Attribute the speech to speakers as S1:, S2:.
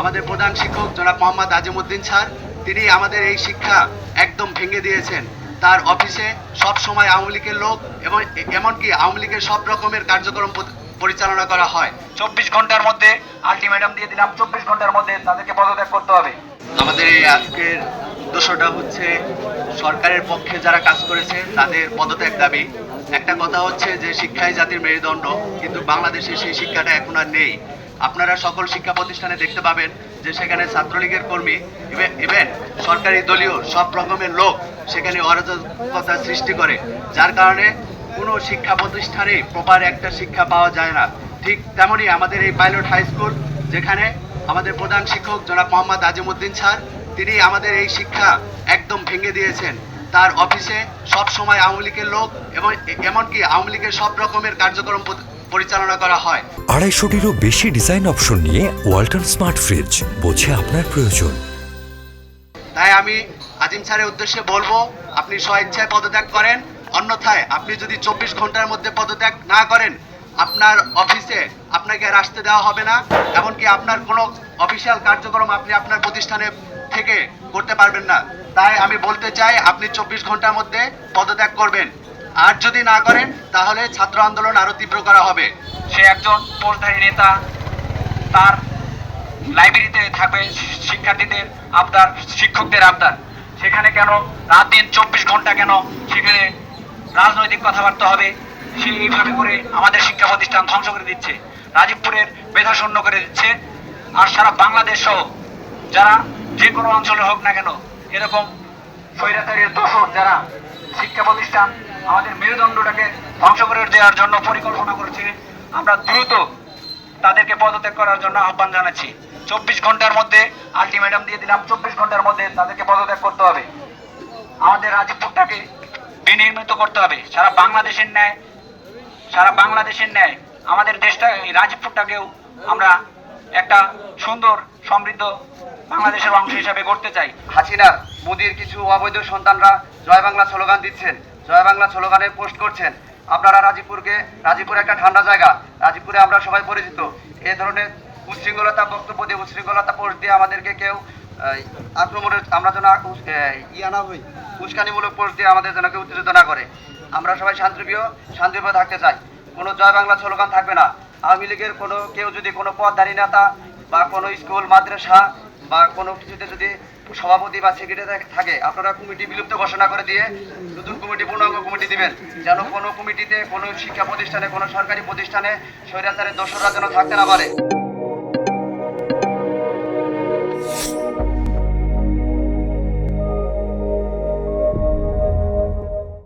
S1: আমাদের প্রধান শিক্ষক জনাব মোহাম্মদ আজিমুদ্দিন স্যার তিনি আমাদের এই শিক্ষা একদম ভেঙে দিয়েছেন। তার অফিসে সব সময় আওয়ামী লীগের লোক এবং এমনকি আওয়ামী লীগের সব রকমের কার্যক্রম পরিচালনা করা হয়।
S2: চব্বিশ ঘণ্টার মধ্যে আলটিমেটাম দিয়ে দিলাম চব্বিশ ঘণ্টার মধ্যে তাদেরকে পদত্যাগ করতে হবে।
S1: আমাদের এই আজকের উদ্দেশ্যটা হচ্ছে সরকারের পক্ষে যারা কাজ করেছে তাদের পদত্যাগ দাবি। একটা কথা হচ্ছে যে শিক্ষাই জাতির মেরুদণ্ড কিন্তু বাংলাদেশে সেই শিক্ষাটা এখন আর নেই। আপনারা সকল শিক্ষা প্রতিষ্ঠানে দেখতে পাবেন যে সেখানে ছাত্রলীগের কর্মী ইভেন সরকারি দলীয় সব রকমের লোক সেখানে অরাজকতা সৃষ্টি করে, যার কারণে কোনো শিক্ষা প্রতিষ্ঠানে প্রপার একটা শিক্ষা পাওয়া যায় না। ঠিক তেমনই আমাদের এই পাইলট হাই স্কুল যেখানে আমাদের প্রধান শিক্ষক জনাব মোহাম্মদ আজিমুদ্দিন স্যার, তিনি আমাদের এই শিক্ষা একদম ভেঙে দিয়েছেন। তার অফিসে সব সময় আওয়ামী লীগের লোক এবং এমনকি আওয়ামী লীগের সব রকমের কার্যক্রম পরিচালনা করা হয়।
S3: আড়াইশোটিরও বেশি ডিজাইন অপশন নিয়ে ওয়ালটন স্মার্ট ফ্রিজ বোঝে আপনার প্রয়োজন।
S1: তাই আমি আজিম স্যারের উদ্দেশ্যে বলব আপনি স্বইচ্ছায় পদত্যাগ করেন। অন্যথায় আপনি যদি চব্বিশ ঘণ্টার মধ্যে পদত্যাগ না করেন আপনার অফিসে আপনাকে আর আসতে দেওয়া হবে না। এমনকি আপনার কোনো অফিসিয়াল কার্যক্রম আপনি আপনার প্রতিষ্ঠানে থেকে করতে পারবেন না। তাই আমি বলতে চাই আপনি চব্বিশ ঘণ্টার মধ্যে পদত্যাগ করবেন। আর যদি না করেন, তাহলে ছাত্র আন্দোলন আরও তীব্র করা হবে।
S2: সে একজন পোস্টধারী নেতা, তার লাইব্রেরিতে থাকবে শিক্ষার্থীদের আবদার, শিক্ষকদের আবদার। সেখানে কেন রাত দিন চব্বিশ ঘণ্টা কেন সেখানে রাজনৈতিক কথাবার্তা হবে? সে এইভাবে করে আমাদের শিক্ষা প্রতিষ্ঠান ধ্বংস করে দিচ্ছে। রাজীবপুরের মেধা শূন্য করে দিচ্ছে আর সারা বাংলাদেশ সহ যারা যে কোনো অঞ্চলে হোক না কেন, এরকম স্বৈরাচারীর দোষর যারা শিক্ষা প্রতিষ্ঠান আমাদের মেরুদণ্ডটাকে ধ্বংস করে দেওয়ার জন্য পরিকল্পনা করছে, আমরা দ্রুত তাদেরকে পদত্যাগ করার জন্য আহ্বান জানাচ্ছি। চব্বিশ ঘণ্টার মধ্যে, আলটিমেটাম দিয়ে দিলাম, চব্বিশ ঘণ্টার মধ্যে তাদেরকে পদত্যাগ করতে হবে। আমাদের রাজীবপুরটাকে বিনির্মিত করতে হবে। সারা বাংলাদেশের ন্যায়, সারা বাংলাদেশের ন্যায় আমাদের দেশটা, এই রাজীবপুরটাকেও আমরা একটা সুন্দর, সমৃদ্ধ বাংলাদেশের অংশ হিসাবে গড়তে চাই।
S1: হাসিনার মোদির কিছু অবৈধ সন্তানরা জয় বাংলা স্লোগান দিচ্ছেন। জয় বাংলা স্লোগানে পোস্ট করছেন। আপনারা রাজীবপুরকে, রাজীবপুর একটা ঠান্ডা জায়গা। রাজীবপুরে আমরা সবাই পরিচিত। এ ধরনের উচ্ছৃঙ্খলতা বক্তব্য দিয়ে, উচ্ছৃঙ্খলতা পোস্ট দিয়ে আমাদেরকে কেউ আক্রমণের আমরা যেন ইয়া না হই, উস্কানিমূলক পোস্ট দিয়ে আমাদের যেন কেউ উত্তেজিত না করে। আমরা সবাই শান্তিপ্রিয় শান্তিপ্রিয় থাকতে চাই। কোনো জয় বাংলা স্লোগান থাকবে না। আওয়ামী লীগের কোনো, কেউ যদি কোনো পদধারী নেতা বা কোনো স্কুল, মাদ্রাসা বা কোনো কিছুতে যদি সভাপতি বা সেক্রেটারি থাকে আপনারা কমিটি বিলুপ্ত ঘোষণা করে দিয়ে নতুন কমিটি, পূর্ণাঙ্গ কমিটি দিবেন। যেন কোনো কমিটিতে, কোনো শিক্ষা প্রতিষ্ঠানে, কোনো সরকারি প্রতিষ্ঠানে স্বৈরাচারের দোষরা যেন থাকতে না পারে।